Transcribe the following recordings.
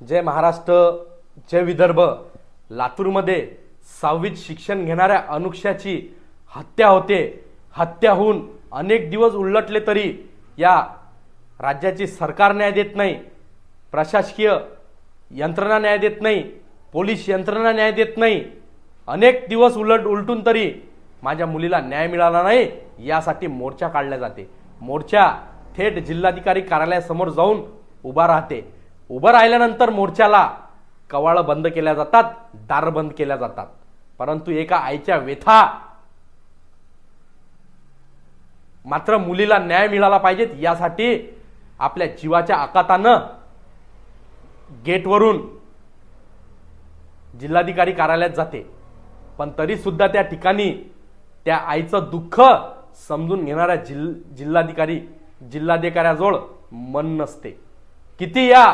जय महाराष्ट्र जय विदर्भ. लातूरमध्ये सहावीत शिक्षण घेणाऱ्या अनुक्षाची हत्या होते. हत्या होऊन अनेक दिवस उलटले तरी या राज्याची सरकार न्याय देत नाही प्रशासकीय यंत्रणा न्याय देत नाही पोलीस यंत्रणा न्याय देत नाही. अनेक दिवस उलट उलटून तरी माझ्या मुलीला न्याय मिळाला नाही यासाठी मोर्चा काढला जाते. मोर्चा थेट जिल्हाधिकारी कार्यालयासमोर जाऊन उभा राहते. उभं राहिल्यानंतर मोर्चाला कवाळं बंद केल्या जातात दार बंद केल्या जातात. परंतु एका आईच्या व्यथा मात्र मुलीला न्याय मिळाला पाहिजेत यासाठी आपल्या जीवाच्या आकातानं गेटवरून जिल्हाधिकारी कार्यालयात जाते. पण तरी सुद्धा त्या ठिकाणी त्या आईचं दुःख समजून घेणाऱ्या जिल जिल्हाधिकारी जिल्हाधिकाऱ्याजवळ मन नसते. किती या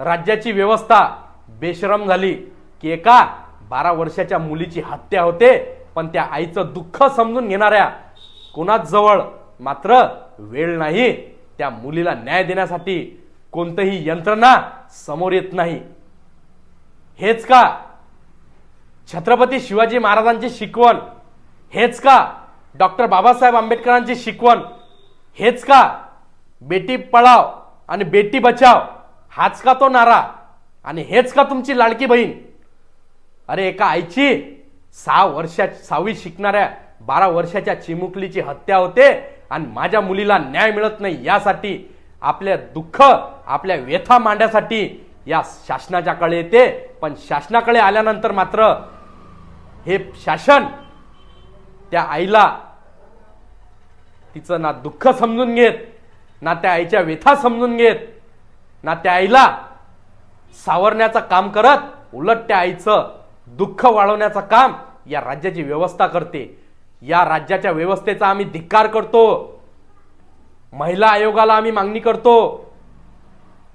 राज्याची व्यवस्था बेशरम झाली की एका बारा वर्षाच्या मुलीची हत्या होते पण त्या आईचं दुःख समजून घेणाऱ्या कोणाच जवळ मात्र वेळ नाही. त्या मुलीला न्याय देण्यासाठी कोणतंही यंत्रणा समोर येत नाही. हेच का? छत्रपती शिवाजी महाराजांची शिकवण. हेच का? डॉक्टर बाबासाहेब आंबेडकरांची शिकवण. हेच का? बेटी पळाव आणि बेटी बचाव. हाच का तो नारा? आणि हेच का तुमची लाडकी बहीण? अरे एका आईची सहा वर्षा सहावी शिकणाऱ्या बारा वर्षाच्या चिमुकलीची हत्या होते आणि माझ्या मुलीला न्याय मिळत नाही यासाठी आपल्या दुःख आपल्या व्यथा मांडण्यासाठी या शासनाच्याकडे येते. पण शासनाकडे आल्यानंतर मात्र हे शासन त्या आईला तिचं ना दुःख समजून घेत ना त्या आईच्या व्यथा समजून घेत ना त्या आईला. सावरण्याचं काम करत उलट त्या आईचं दुःख वाढवण्याचं काम या राज्याची व्यवस्था करते. या राज्याच्या व्यवस्थेचा आम्ही धिक्कार करतो. महिला आयोगाला आम्ही मागणी करतो.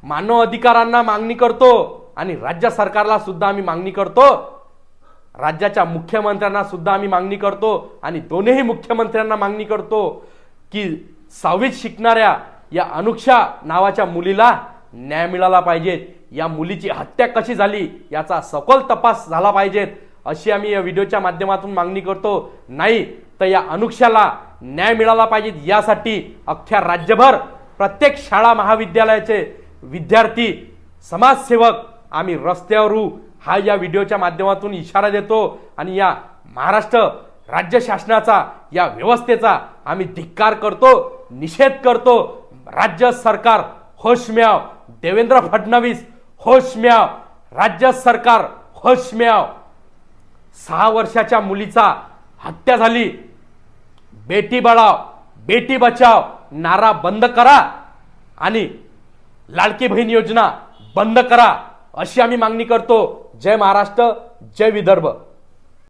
मानव अधिकारांना मागणी करतो आणि राज्य सरकारला सुद्धा आम्ही मागणी करतो. राज्याच्या मुख्यमंत्र्यांना सुद्धा आम्ही मागणी करतो आणि दोन्ही मुख्यमंत्र्यांना मागणी करतो की सहावीत शिकणाऱ्या या अनुक्षा नावाच्या मुलीला न्याय मिळाला पाहिजे. या मुलीची हत्या कशी झाली याचा सखोल तपास झाला पाहिजेत अशी आम्ही या व्हिडिओच्या माध्यमातून मागणी करतो. नाही तर या अनुक्षाला न्याय मिळाला पाहिजे यासाठी अख्ख्या राज्यभर प्रत्येक शाळा महाविद्यालयाचे विद्यार्थी समाजसेवक आम्ही रस्त्यावर हा या व्हिडिओच्या माध्यमातून इशारा देतो आणि या महाराष्ट्र राज्य शासनाचा या व्यवस्थेचा आम्ही धिक्कार करतो निषेध करतो. राज्य सरकार होश मिळाव देवेंद्र फडणवीस होश म्याव. राज्य सरकार होश म्याव. सहा वर्षाच्या मुलीचा हत्या झाली. बेटी बढाव बेटी बचाव नारा बंद करा आणि लाडकी बहीण योजना बंद करा अशी आम्ही मागणी करतो. जय महाराष्ट्र जय विदर्भ.